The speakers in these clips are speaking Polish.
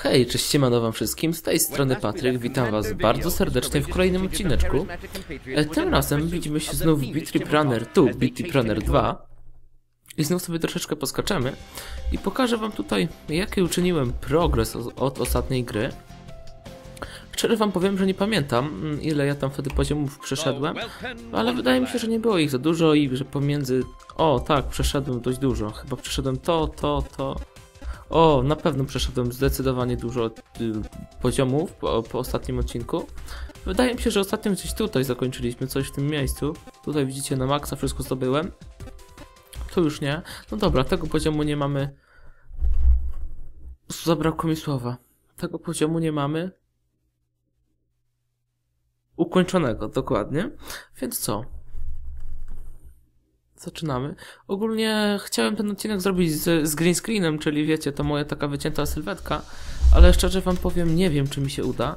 Hej, cześć siemano wam wszystkim, z tej strony Patryk, witam was bardzo serdecznie w kolejnym odcineczku. E, Tym razem widzimy się znów w Beat Trip Runner 2, Beat Trip Runner 2. I znów sobie troszeczkę poskaczemy i pokażę wam tutaj, jaki uczyniłem progres od ostatniej gry. Szczerze wam powiem, że nie pamiętam, mm, ile ja tam wtedy poziomów przeszedłem, ale wydaje mi się, że nie było ich za dużo i że pomiędzy... O, tak, przeszedłem dość dużo. Chyba przeszedłem to, to, to... O, na pewno przeszedłem zdecydowanie dużo y, poziomów po, po ostatnim odcinku. Wydaje mi się, że ostatnio gdzieś tutaj zakończyliśmy, coś w tym miejscu. Tutaj widzicie na maksa wszystko zdobyłem. Tu już nie. No dobra, tego poziomu nie mamy. Zabrakło mi słowa. Tego poziomu nie mamy. Ukończonego, dokładnie. Więc co? Zaczynamy. Ogólnie chciałem ten odcinek zrobić z, z green screenem, czyli wiecie, to moja taka wycięta sylwetka, ale szczerze wam powiem, nie wiem czy mi się uda.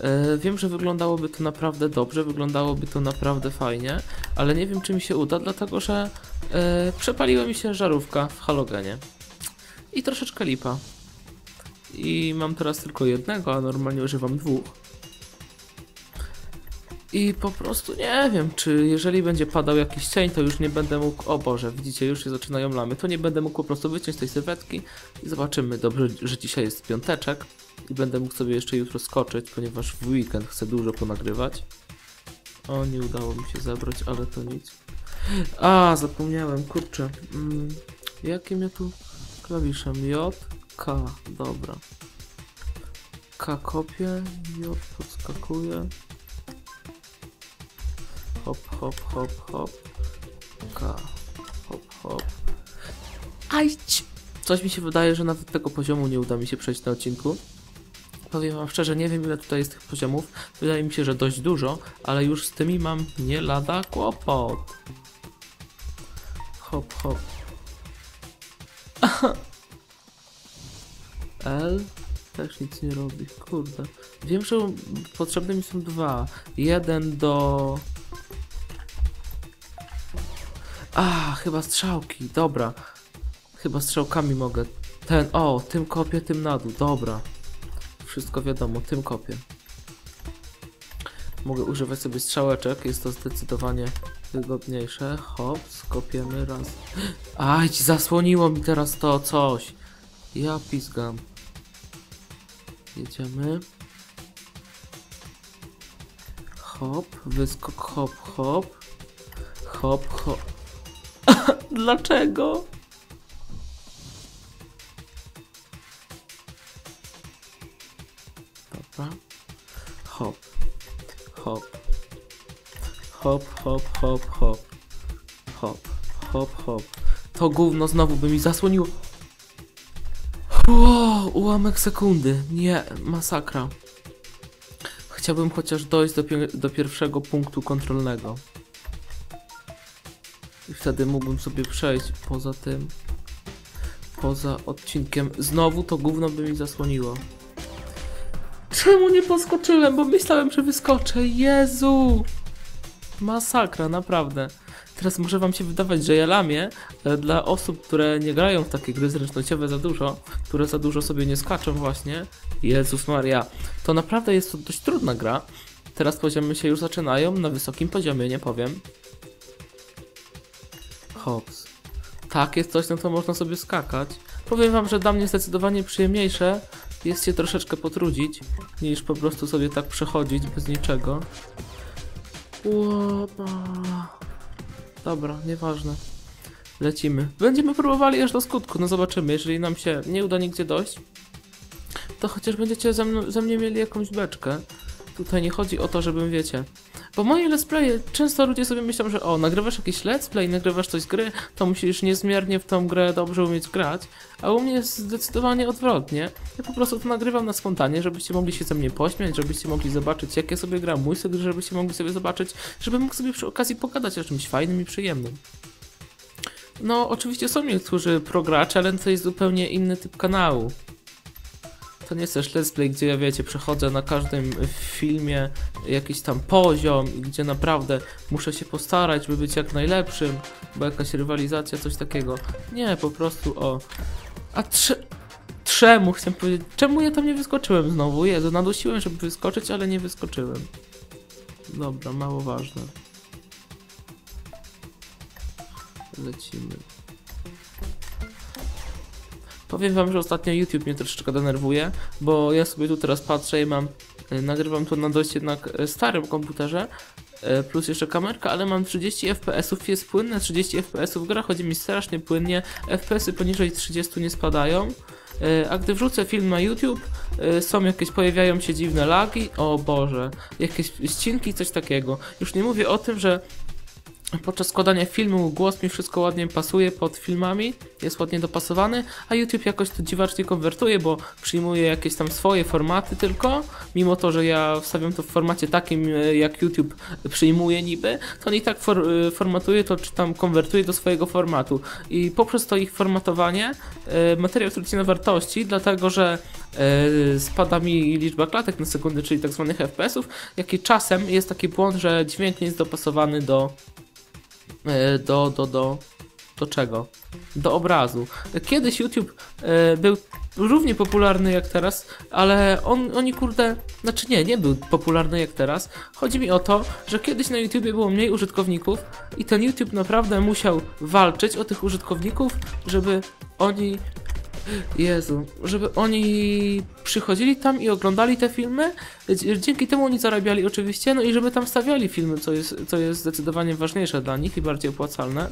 E, wiem, że wyglądałoby to naprawdę dobrze, wyglądałoby to naprawdę fajnie, ale nie wiem czy mi się uda, dlatego że e, przepaliła mi się żarówka w halogenie. I troszeczkę lipa. I mam teraz tylko jednego, a normalnie używam dwóch. I po prostu nie wiem, czy jeżeli będzie padał jakiś cień, to już nie będę mógł. O Boże, widzicie, już się zaczynają lamy. To nie będę mógł po prostu wyciąć tej sylwetki i zobaczymy. Dobrze, że dzisiaj jest piąteczek i będę mógł sobie jeszcze jutro skoczyć, ponieważ w weekend chcę dużo ponagrywać. O, nie udało mi się zebrać, ale to nic. A, zapomniałem, kurczę. Mm, jakim ja tu klawiszem? J, K, dobra. K kopię, J podskakuje. Hop, hop, hop, hop. K. Hop, hop. Ajć! Coś mi się wydaje, że nawet tego poziomu nie uda mi się przejść na odcinku. Powiem wam szczerze, nie wiem ile tutaj jest tych poziomów. Wydaje mi się, że dość dużo, ale już z tymi mam nie lada kłopot. Hop, hop. L też nic nie robi, kurde. Wiem, że potrzebne mi są dwa. Jeden do a, chyba strzałki, dobra. Chyba strzałkami mogę. Ten, o, tym kopię, tym na dół, dobra. Wszystko wiadomo, tym kopię. Mogę używać sobie strzałeczek, jest to zdecydowanie wygodniejsze. Hop, skopiemy raz. Aj, zasłoniło mi teraz to coś. Ja pizgam. Jedziemy. Hop, wyskok, hop, hop. Hop, hop. Dlaczego? Dobra. Hop. Hop. Hop, hop, hop, hop. Hop, hop, hop. To gówno znowu by mi zasłoniło. Wow, ułamek sekundy. Nie, masakra. Chciałbym chociaż dojść do, pier- do pierwszego punktu kontrolnego. I wtedy mógłbym sobie przejść poza tym. Poza odcinkiem. Znowu to gówno by mi zasłoniło. Czemu nie poskoczyłem? Bo myślałem, że wyskoczę. Jezu! Masakra, naprawdę. Teraz może wam się wydawać, że ja lamię. Dla osób, które nie grają w takie gry zręcznościowe za dużo, które za dużo sobie nie skaczą właśnie. Jezus Maria. To naprawdę jest to dość trudna gra. Teraz poziomy się już zaczynają na wysokim poziomie, nie powiem. Hops. Tak, jest coś, no to można sobie skakać. Powiem wam, że dla mnie zdecydowanie przyjemniejsze jest się troszeczkę potrudzić, niż po prostu sobie tak przechodzić bez niczego. Łopa. Dobra, nieważne. Lecimy. Będziemy próbowali aż do skutku, no zobaczymy. Jeżeli nam się nie uda nigdzie dojść, to chociaż będziecie ze, mną, ze mnie mieli jakąś beczkę. Tutaj nie chodzi o to, żebym wiecie. Bo moje let's playe, często ludzie sobie myślą, że o, nagrywasz jakiś let's play, nagrywasz coś z gry, to musisz niezmiernie w tą grę dobrze umieć grać, a u mnie jest zdecydowanie odwrotnie. Ja po prostu to nagrywam na spontanie, żebyście mogli się ze mnie pośmiać, żebyście mogli zobaczyć, jak ja sobie gram mój styl, żebyście mogli sobie zobaczyć, żebym mógł sobie przy okazji pogadać o czymś fajnym i przyjemnym. No, oczywiście są niektórzy progracze, ale to jest zupełnie inny typ kanału. To nie jest też let's play, gdzie ja wiecie, przechodzę na każdym filmie jakiś tam poziom i gdzie naprawdę muszę się postarać, by być jak najlepszym, bo jakaś rywalizacja, coś takiego. Nie, po prostu o. A trze... Czemu? Chcę powiedzieć, czemu ja tam nie wyskoczyłem znowu? Jezu, nadusiłem, żeby wyskoczyć, ale nie wyskoczyłem. Dobra, mało ważne. Lecimy. Powiem wam, że ostatnio YouTube mnie troszeczkę denerwuje, bo ja sobie tu teraz patrzę i mam, y, nagrywam to na dość jednak y, starym komputerze, y, plus jeszcze kamerka, ale mam 30 fps, jest płynne 30 fps, gra chodzi mi strasznie płynnie, fps-y poniżej 30 nie spadają, a gdy wrzucę film na YouTube, są jakieś, pojawiają się dziwne lagi, o Boże, jakieś ścinki, coś takiego. Już nie mówię o tym, że podczas składania filmu głos mi wszystko ładnie pasuje pod filmami, jest ładnie dopasowany, a YouTube jakoś to dziwacznie konwertuje, bo przyjmuje jakieś tam swoje formaty tylko, mimo to, że ja wstawiam to w formacie takim, e, jak YouTube przyjmuje niby, to on i tak for, e, formatuje to, czy tam konwertuje do swojego formatu. I poprzez to ich formatowanie e, materiał traci na wartości, dlatego że spada mi liczba klatek na sekundę, czyli tak zwanych FPS-ów, jak i czasem jest taki błąd, że dźwięk nie jest dopasowany do do, do, do, do czego? Do obrazu. Kiedyś YouTube e, był równie popularny jak teraz, ale on, oni kurde, znaczy nie, nie był popularny jak teraz. Chodzi mi o to, że kiedyś na YouTubie było mniej użytkowników i ten YouTube naprawdę musiał walczyć o tych użytkowników, żeby oni Jezu, żeby oni przychodzili tam i oglądali te filmy, dzięki temu oni zarabiali oczywiście, no i żeby tam stawiali filmy, co jest, co jest zdecydowanie ważniejsze dla nich i bardziej opłacalne.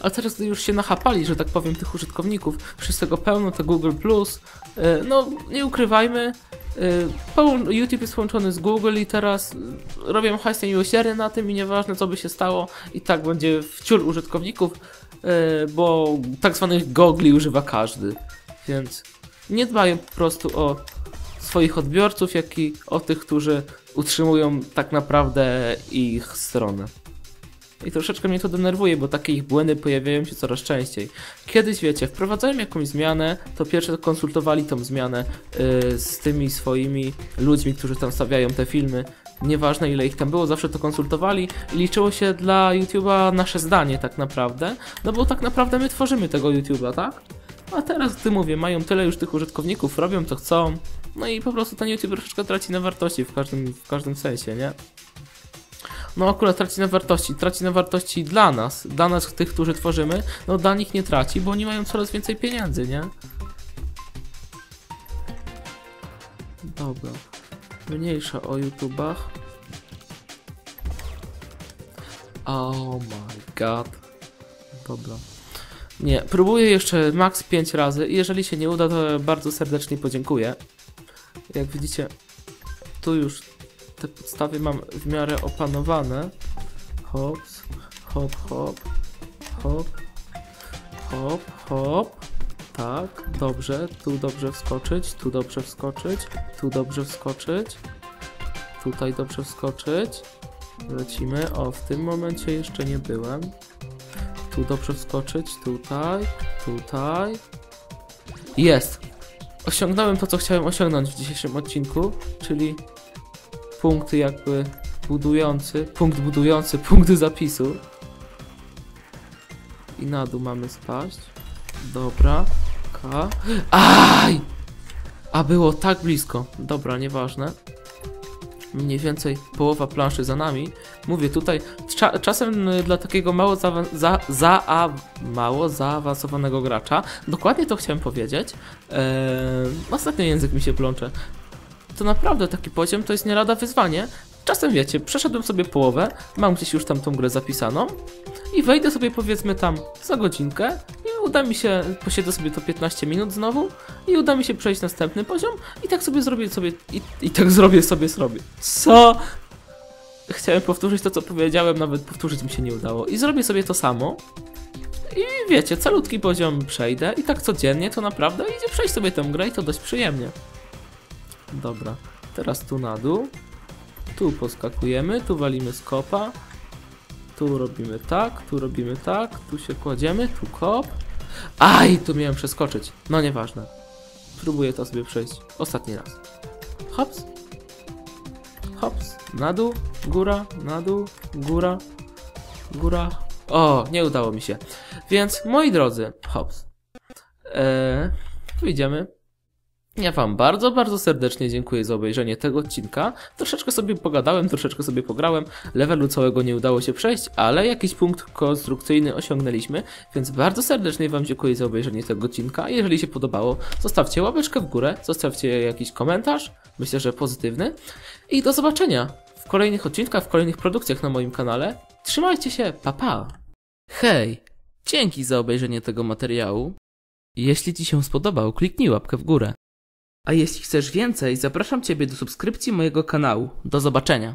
A teraz, gdy już się nachapali, że tak powiem, tych użytkowników, wszystkiego pełno, to Google+, e, no nie ukrywajmy, YouTube jest połączony z Google i teraz robią hajs miłosiernie na tym i nieważne co by się stało, i tak będzie wciul użytkowników, e, bo tak zwanych gogli używa każdy, więc nie dbają po prostu o swoich odbiorców, jak i o tych, którzy utrzymują tak naprawdę ich stronę. I troszeczkę mnie to denerwuje, bo takie ich błędy pojawiają się coraz częściej. Kiedyś, wiecie, wprowadzałem jakąś zmianę, to pierwsze konsultowali tą zmianę yy, z tymi swoimi ludźmi, którzy tam stawiają te filmy. Nieważne ile ich tam było, zawsze to konsultowali i liczyło się dla YouTube'a nasze zdanie tak naprawdę. No bo tak naprawdę my tworzymy tego YouTube'a, tak? A teraz, gdy mówię, mają tyle już tych użytkowników, robią co chcą. No i po prostu ten YouTube troszeczkę traci na wartości w każdym, w każdym sensie, nie? No akurat traci na wartości. Traci na wartości dla nas, dla nas, tych, którzy tworzymy, no dla nich nie traci, bo oni mają coraz więcej pieniędzy, nie? Dobra. Mniejsza o YouTubach. Oh my god. Dobra. Nie, próbuję jeszcze max 5 razy i jeżeli się nie uda, to bardzo serdecznie podziękuję. Jak widzicie, tu już te podstawy mam w miarę opanowane. Hops, hop, hop, hop, hop, hop. Tak, dobrze, tu dobrze wskoczyć, tu dobrze wskoczyć, tu dobrze wskoczyć, tutaj dobrze wskoczyć. Lecimy. O, w tym momencie jeszcze nie byłem. Tu dobrze wskoczyć, tutaj, tutaj. Jest! Osiągnąłem to, co chciałem osiągnąć w dzisiejszym odcinku, czyli punkt jakby budujący, punkt budujący, punkt zapisu. I na dół mamy spaść. Dobra. K. Aj! A było tak blisko. Dobra, nieważne. Mniej więcej połowa planszy za nami. Mówię tutaj, cza czasem y, dla takiego mało, za za a mało zaawansowanego gracza, dokładnie to chciałem powiedzieć. Eee, ostatnio język mi się plącze to naprawdę taki poziom to jest nie lada wyzwanie. Czasem wiecie, przeszedłem sobie połowę, mam gdzieś już tam tą grę zapisaną i wejdę sobie powiedzmy tam za godzinkę i uda mi się, posiedzę sobie to 15 minut znowu i uda mi się przejść następny poziom i tak sobie zrobię sobie, i, i tak zrobię sobie, zrobię. Co? Chciałem powtórzyć to, co powiedziałem, nawet powtórzyć mi się nie udało. I zrobię sobie to samo. I wiecie, calutki poziom przejdę i tak codziennie to naprawdę idzie przejść sobie tę grę i to dość przyjemnie. Dobra, teraz tu na dół. Tu poskakujemy, tu walimy skopa. Tu robimy tak, tu robimy tak, tu się kładziemy, tu kop. Aj, tu miałem przeskoczyć. No nieważne. Próbuję to sobie przejść ostatni raz. Hops. Hops. Na dół, góra, na dół, góra, góra. O, nie udało mi się. Więc, moi drodzy, hops. Eee, wyjdziemy. Ja wam bardzo, bardzo serdecznie dziękuję za obejrzenie tego odcinka. Troszeczkę sobie pogadałem, troszeczkę sobie pograłem. Levelu całego nie udało się przejść, ale jakiś punkt konstrukcyjny osiągnęliśmy, więc bardzo serdecznie wam dziękuję za obejrzenie tego odcinka. Jeżeli się podobało, zostawcie łapeczkę w górę, zostawcie jakiś komentarz, myślę, że pozytywny. I do zobaczenia w kolejnych odcinkach, w kolejnych produkcjach na moim kanale. Trzymajcie się, pa pa! Hej, dzięki za obejrzenie tego materiału. Jeśli Ci się spodobał, kliknij łapkę w górę. A jeśli chcesz więcej, zapraszam Ciebie do subskrypcji mojego kanału. Do zobaczenia.